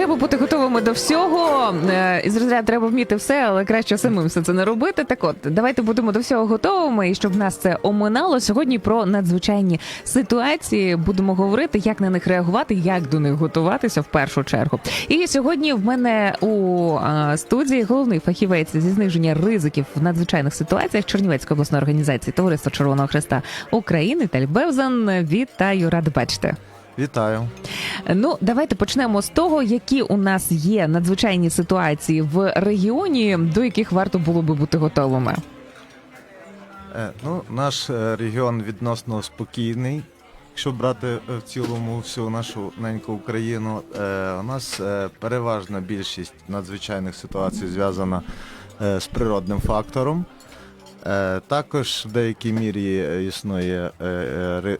Треба бути готовими до всього. Е, Із розряду треба вміти все, але краще самим все це не робити. Так от, давайте будемо до всього готовими, і щоб нас це оминало. Сьогодні про надзвичайні ситуації будемо говорити, як на них реагувати, як до них готуватися в першу чергу. І сьогодні в мене у е, студії головний фахівець зі зниження ризиків в надзвичайних ситуаціях Чернівецької обласної організації Товариства Червоного Хреста України Таль Бевзан. Вітаю, рад бачити. Вітаю. Ну, давайте почнемо з того, які у нас є надзвичайні ситуації в регіоні, до яких варто було би бути готовими. Е, ну, наш е, регіон відносно спокійний. Якщо брати е, в цілому всю нашу неньку Україну, у нас переважна більшість надзвичайних ситуацій зв'язана з природним фактором. Також в деякій мірі існує,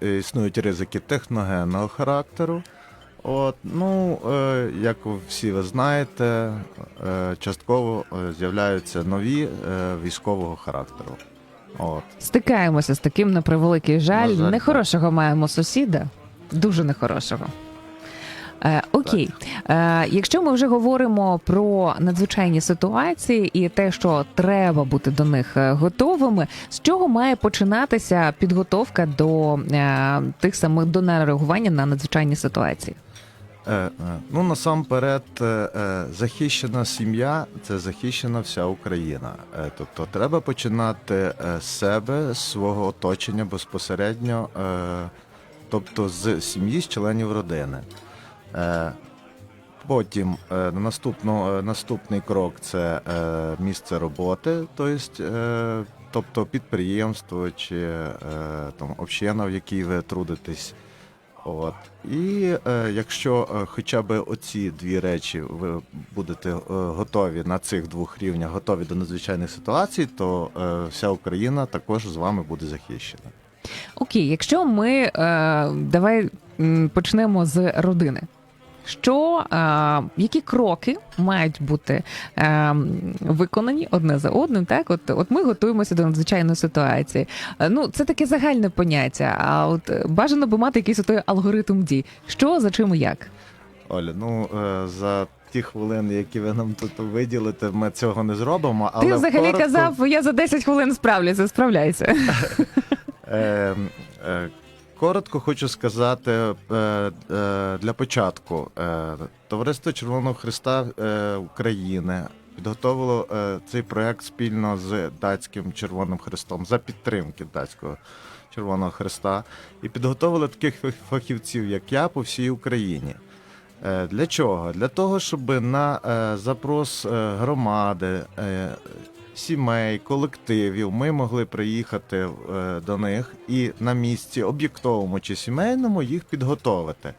існують ризики техногенного характеру. От, ну, е, як всі ви знаєте, е, частково е, з'являються нові е, військового характеру. От. Стикаємося з таким на превеликий жаль. На жаль, нехорошого маємо сусіда, дуже нехорошого. Е, окей, е, якщо ми вже говоримо про надзвичайні ситуації і те, що треба бути до них е, готовими, з чого має починатися підготовка до е, тих самих до реагування на надзвичайні ситуації? Е, е, ну, насамперед, е, захищена сім'я це захищена вся Україна. Тобто треба починати з себе, з свого оточення безпосередньо, тобто з сім'ї, з членів родини. Потім на наступну, е, наступний крок це місце роботи, тобто, тобто підприємство чи там, община, в якій ви трудитесь. От. І е, якщо е, хоча б оці дві речі ви будете е, готові на цих двох рівнях, готові до надзвичайних ситуацій, то е, вся Україна також з вами буде захищена. Окей, якщо ми е, давай почнемо з родини. Що е, які кроки мають бути е, виконані одне за одним? Так, от, от ми готуємося до надзвичайної ситуації. Е, ну, це таке загальне поняття. А от е, бажано би мати якийсь той алгоритм дій. Що за чим і як? Оля, ну е, за ті хвилини, які ви нам тут виділите, ми цього не зробимо. Але Ти взагалі коротко, казав, я за 10 хвилин справлюся, справляйся. Коротко хочу сказати е, е, для початку. Е, Товариство Червоного Христа України підготовило цей проект спільно з датським Червоним Христом за підтримки датського Червоного Христа і підготовили таких фахівців, як я, по всій Україні. Для чого? Для того, щоб на запрос громади, сімей, колективів ми могли приїхати е, до них і на місці об'єктовому чи сімейному їх підготовити.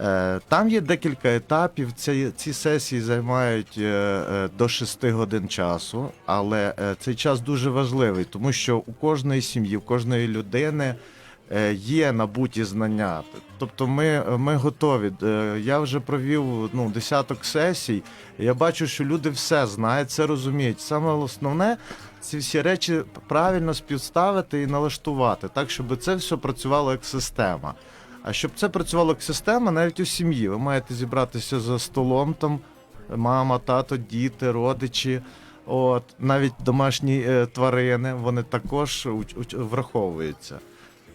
Е, Там є декілька етапів. Ці, ці сесії займають е, до 6 годин часу, але цей час дуже важливий, тому що у кожної сім'ї, у кожної людини є набуті знання. Тобто ми, ми готові. Е, Я вже провів ну, десяток сесій. і Я бачу, що люди все знають, все розуміють. Саме основне ці всі речі правильно співставити і налаштувати, так, щоб це все працювало як система. А щоб це працювало як система, навіть у сім'ї. Ви маєте зібратися за столом, там мама, тато, діти, родичі. От навіть домашні е, тварини, вони також враховуються.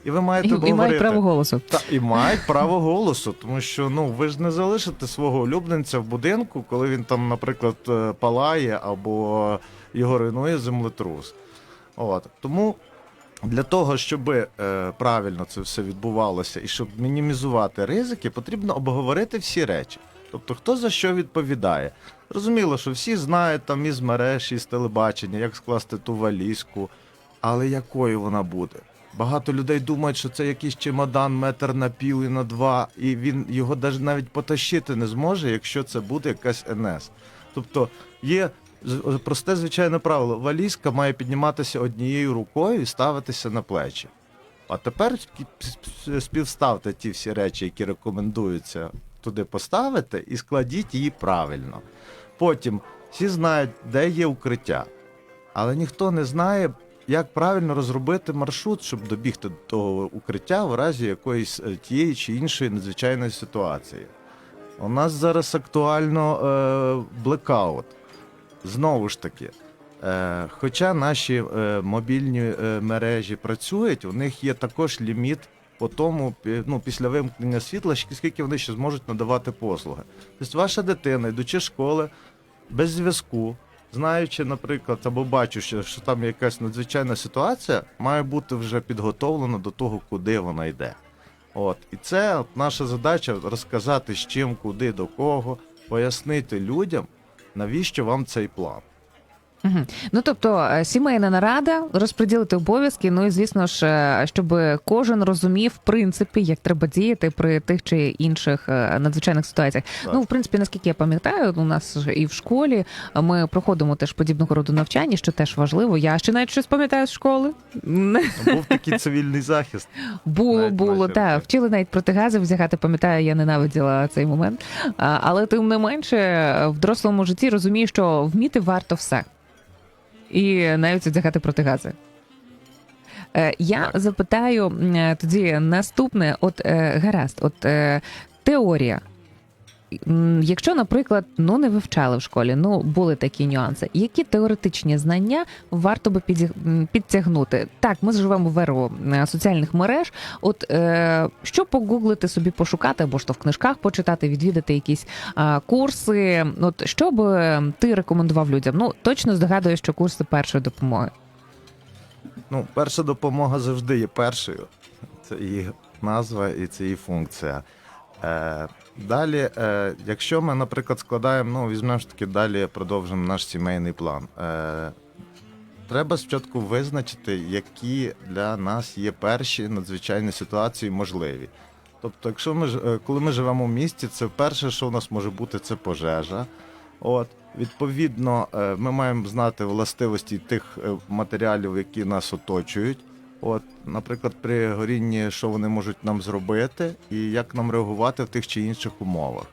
І ви маєте І, і мають право голосу. Та і мають право голосу, тому що ну ви ж не залишите свого улюбленця в будинку, коли він там, наприклад, е, палає або його руйнує землетрус. От тому для того, щоб е, правильно це все відбувалося, і щоб мінімізувати ризики, потрібно обговорити всі речі. Тобто, хто за що відповідає. Зрозуміло, що всі знають там із мереж, із телебачення, як скласти ту валізку, але якою вона буде? Багато людей думають, що це якийсь чемодан метр на пів і на два, і він його навіть потащити не зможе, якщо це буде якась НС. Тобто є просте звичайне правило: валізка має підніматися однією рукою і ставитися на плечі. А тепер співставте ті всі речі, які рекомендуються туди поставити, і складіть її правильно. Потім всі знають, де є укриття, але ніхто не знає, як правильно розробити маршрут, щоб добігти до того укриття в разі якоїсь е, тієї чи іншої надзвичайної ситуації. У нас зараз актуально е, блекаут. Знову ж таки. Е, хоча наші е, мобільні е, мережі працюють, у них є також ліміт по тому, ну, після вимкнення світла, скільки вони ще зможуть надавати послуги. Тобто ваша дитина, йдучи з школи без зв'язку, знаючи, наприклад, або бачучи, що там якась надзвичайна ситуація, має бути вже підготовлена до того, куди вона йде. От. І це от наша задача розказати з чим, куди, до кого, пояснити людям, навіщо вам цей план. Угу. Ну тобто е, сімейна нарада, розподілити обов'язки. Ну і звісно ж, е, щоб кожен розумів в принципі, як треба діяти при тих чи інших е, надзвичайних ситуаціях. Так. Ну, в принципі, наскільки я пам'ятаю, у нас і в школі ми проходимо теж подібного роду навчання, що теж важливо. Я ще навіть щось пам'ятаю з школи. Ну, Був такий цивільний захист. Було, Навіть було, так. Вчили навіть протигази вдягати, пам'ятаю, я ненавиділа цей момент. Але тим не менше, в дорослому житті розумію, що вміти варто все. І навіть одягати протигази. Е, Я Так. запитаю е, тоді наступне: от е, гаразд, от теорія. Якщо, наприклад, ну не вивчали в школі, ну були такі нюанси. Які теоретичні знання варто би підтягнути? Так, ми живемо в еру е, соціальних мереж. От е, що погуглити собі, пошукати, або ж то в книжках почитати, відвідати якісь а, курси. От що би ти рекомендував людям? Ну точно здогадуюсь, що курси першої допомоги. Ну, перша допомога завжди є першою. Це її назва і це її функція. Е, далі, е, якщо ми, наприклад, складаємо, ну, візьмемо ж таки далі продовжимо наш сімейний план. Е, треба спочатку визначити, які для нас є перші надзвичайні ситуації можливі. Тобто, якщо ми коли ми живемо в місті, це перше, що у нас може бути, це пожежа. От, відповідно, ми маємо знати властивості тих матеріалів, які нас оточують. От, наприклад, при горінні, що вони можуть нам зробити, і як нам реагувати в тих чи інших умовах.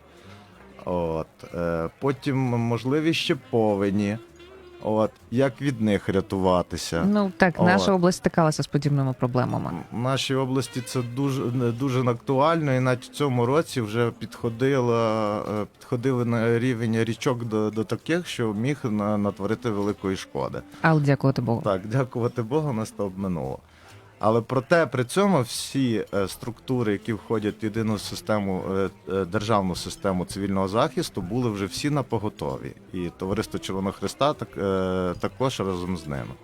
От, е, потім можливі ще повені. От, як від них рятуватися. Ну так, О. наша область стикалася з подібними проблемами. В нашій області це дуже дуже актуально, і навіть в цьому році вже підходило, е, підходили на рівень річок до, до таких, що міг на- натворити великої шкоди. Але дякувати Богу. Так, дякувати Богу, нас то обминуло. Але проте при цьому всі е, структури, які входять в єдину систему е, е, державну систему цивільного захисту, були вже всі на поготові. І товариство Червоного Христа так, також разом з ними.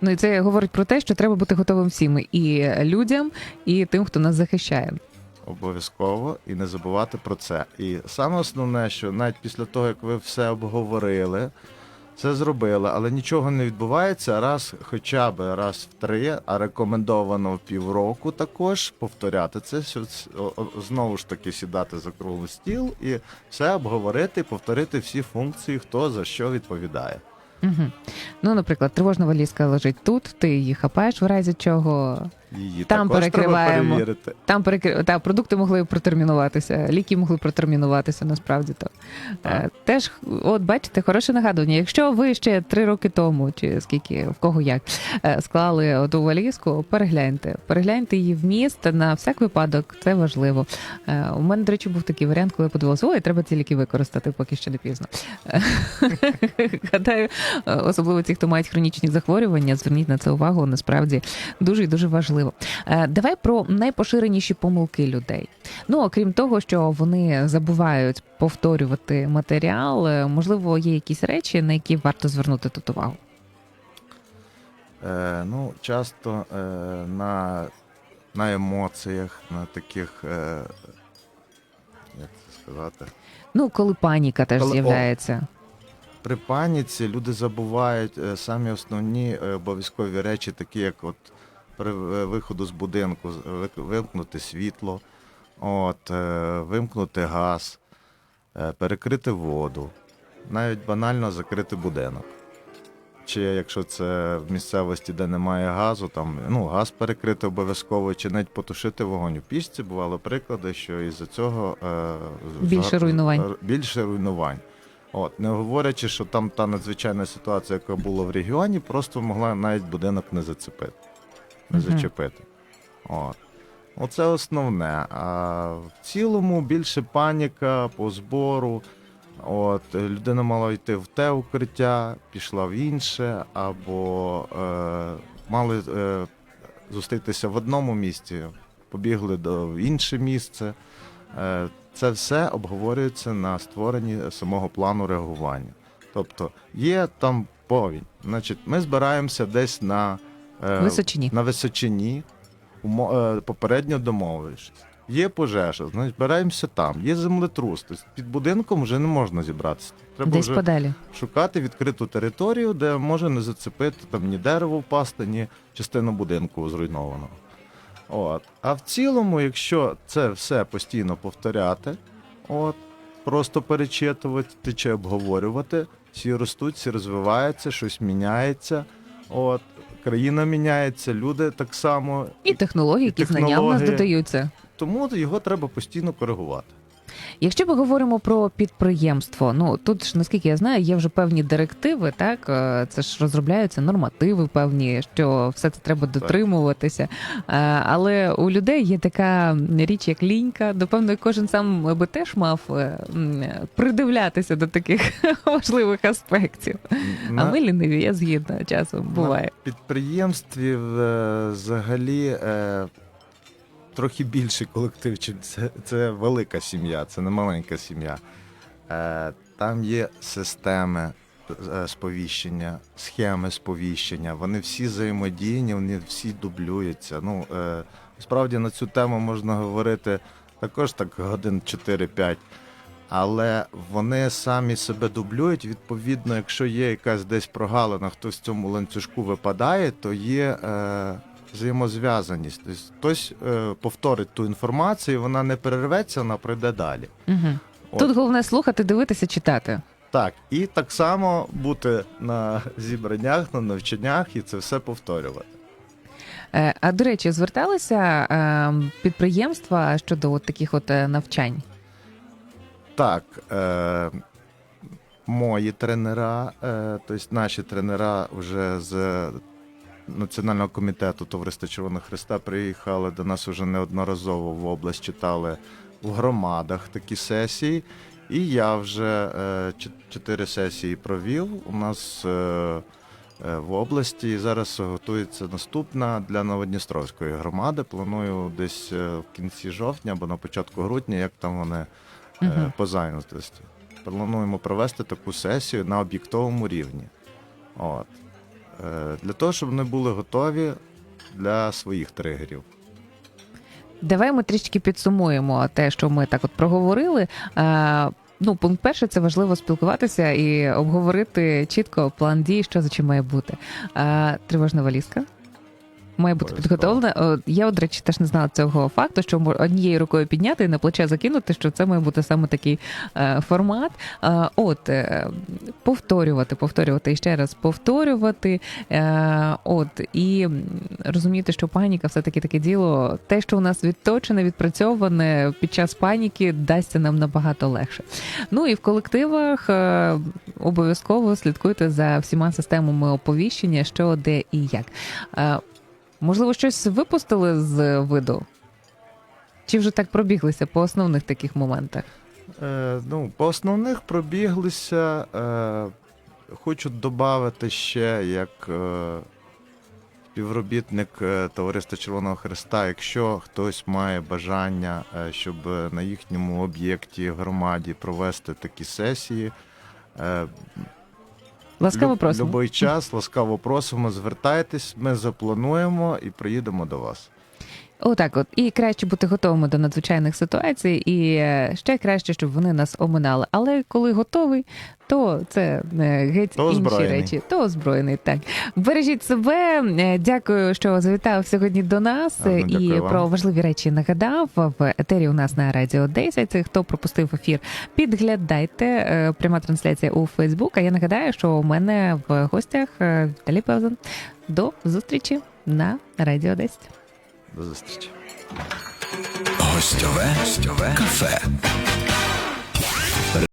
Ну і це говорить про те, що треба бути готовим всім і людям, і тим, хто нас захищає. Обов'язково і не забувати про це. І саме основне, що навіть після того, як ви все обговорили, все зробили, але нічого не відбувається раз, хоча б раз в три, а рекомендовано в півроку також повторяти це. Знову ж таки сідати за круглий стіл і все обговорити, повторити всі функції, хто за що відповідає. Угу. Ну, наприклад, тривожна валізка лежить тут, ти її хапаєш в разі чого. Її Там також перекриваємо. треба перевірити. Там перекр... та, продукти могли протермінуватися, ліки могли протермінуватися, насправді то. Е, Так. теж, от бачите, хороше нагадування. Якщо ви ще три роки тому, чи скільки в кого як, е, склали оту валізку, перегляньте. Перегляньте її в міст на всяк випадок, це важливо. Е, у мене, до речі, був такий варіант, коли я подивилася, ой, треба ці ліки використати, поки ще не пізно. Гадаю, особливо ті, хто мають хронічні захворювання, зверніть на це увагу. Насправді дуже і дуже важливо. Е, Давай про найпоширеніші помилки людей. Ну окрім того, що вони забувають повторювати матеріал, е, можливо, є якісь речі, на які варто звернути тут увагу. Е, ну, часто е, на, на емоціях, на таких, е, як це сказати, Ну, коли паніка теж Коли- о. з'являється. при паніці люди забувають е, самі основні е, обов'язкові речі, такі як от при е, виходу з будинку, з- вимкнути світло, от, е, вимкнути газ, е, перекрити воду, навіть банально закрити будинок. Чи якщо це в місцевості, де немає газу, там ну, газ перекрити обов'язково, чи навіть потушити вогонь. У пічці бували приклади, що із-за цього е, Більше зга- руйнувань. е, Більше руйнувань. От, не говорячи, що там та надзвичайна ситуація, яка була в регіоні, просто могла навіть будинок не зацепити, не зачепити. От. Оце основне. А в цілому більше паніка по збору. От, людина мала йти в те укриття, пішла в інше, або е, мали е, зустрітися в одному місці, побігли до в інше місце. Е, це все обговорюється на створенні самого плану реагування. Тобто є там повінь. Значить, ми збираємося десь на, Височині. на височині, е, попередньо домовившись. Є пожежа, значить збираємося там. Є землетрус. Тобто під будинком вже не можна зібратися. Треба Десь вже подалі. шукати відкриту територію, де може не зацепити там ні дерево впасти, ні частину будинку зруйнованого. От. А в цілому, якщо це все постійно повторяти, от, просто перечитувати чи обговорювати, всі ростуть, всі розвиваються, щось міняється. От, країна міняється, люди так само. І технології, які знання в нас додаються. Тому його треба постійно коригувати. Якщо ми говоримо про підприємство, ну тут ж наскільки я знаю, є вже певні директиви, так е, це ж розробляються нормативи певні, що все це треба дотримуватися. Е, Але у людей є така річ, як лінька. Допевно, кожен сам би теж мав е, придивлятися до таких важливих аспектів. А ми ліниві, я згідна часом буває. На підприємстві взагалі трохи більший колектив, чим це, це велика сім'я, це не маленька сім'я. Е, там є системи е, сповіщення, схеми сповіщення. Вони всі взаємодійні, вони всі дублюються. Ну, е, справді на цю тему можна говорити також так годин 4-5. Але вони самі себе дублюють. Відповідно, якщо є якась десь прогалина, хтось в цьому ланцюжку випадає, то є е, взаємозв'язаність. Тобто хтось е, повторить ту інформацію, вона не перерветься, вона пройде далі. Угу. От. Тут головне слухати, дивитися, читати. Так, і так само бути на зібраннях, на навчаннях і це все повторювати. Е, А до речі, зверталися е, підприємства щодо от таких от е, навчань. Так, е, мої тренера, е, тобто наші тренера вже з Національного комітету Товариства Червоного Христа приїхали до нас вже неодноразово в область, читали в громадах такі сесії. І я вже е, чотири сесії провів у нас е, е, в області. І зараз готується наступна для Новодністровської громади. Планую десь в кінці жовтня або на початку грудня, як там вони Мгм. по зайнятості. Плануємо провести таку сесію на об'єктовому рівні. От. Е, Для того, щоб вони були готові для своїх тригерів. Давай ми трішки підсумуємо те, що ми так от проговорили. Е, Ну, пункт перший це важливо спілкуватися і обговорити чітко план дій, що за чим має бути. Е, Тривожна валізка. Має бути підготовлена. Я, до речі, теж не знала цього факту, що однією рукою підняти і на плече закинути, що це має бути саме такий е, формат. Е, от е, повторювати, повторювати і ще раз повторювати. Е, от і розуміти, що паніка все таки таке діло. Те, що у нас відточене, відпрацьоване під час паніки, дасться нам набагато легше. Ну і в колективах е, обов'язково слідкуйте за всіма системами оповіщення, що де і як. Можливо, щось випустили з виду? Чи вже так пробіглися по основних таких моментах? Е, ну, по основних пробіглися. Е, хочу додати ще як е, співробітник е, Товариства Червоного Христа, якщо хтось має бажання, е, щоб на їхньому об'єкті громаді провести такі сесії. Е, Ласкаво просимо. Любий час, ласкаво просимо, звертайтесь, ми заплануємо і приїдемо до вас. Отак, от і краще бути готовими до надзвичайних ситуацій, і е, ще краще, щоб вони нас оминали. Але коли готовий, то це е, геть То інші речі. То озброєний. Так бережіть себе. Е, Дякую, що завітав сьогодні до нас е, і вам. про важливі речі нагадав в етері. У нас на радіо 10. Це хто пропустив ефір, підглядайте. Пряма трансляція у Фейсбук. А я нагадаю, що у мене в гостях Віталій Певзен. До зустрічі на радіо 10. До зустрічі. Гостьове, гостьове кафе.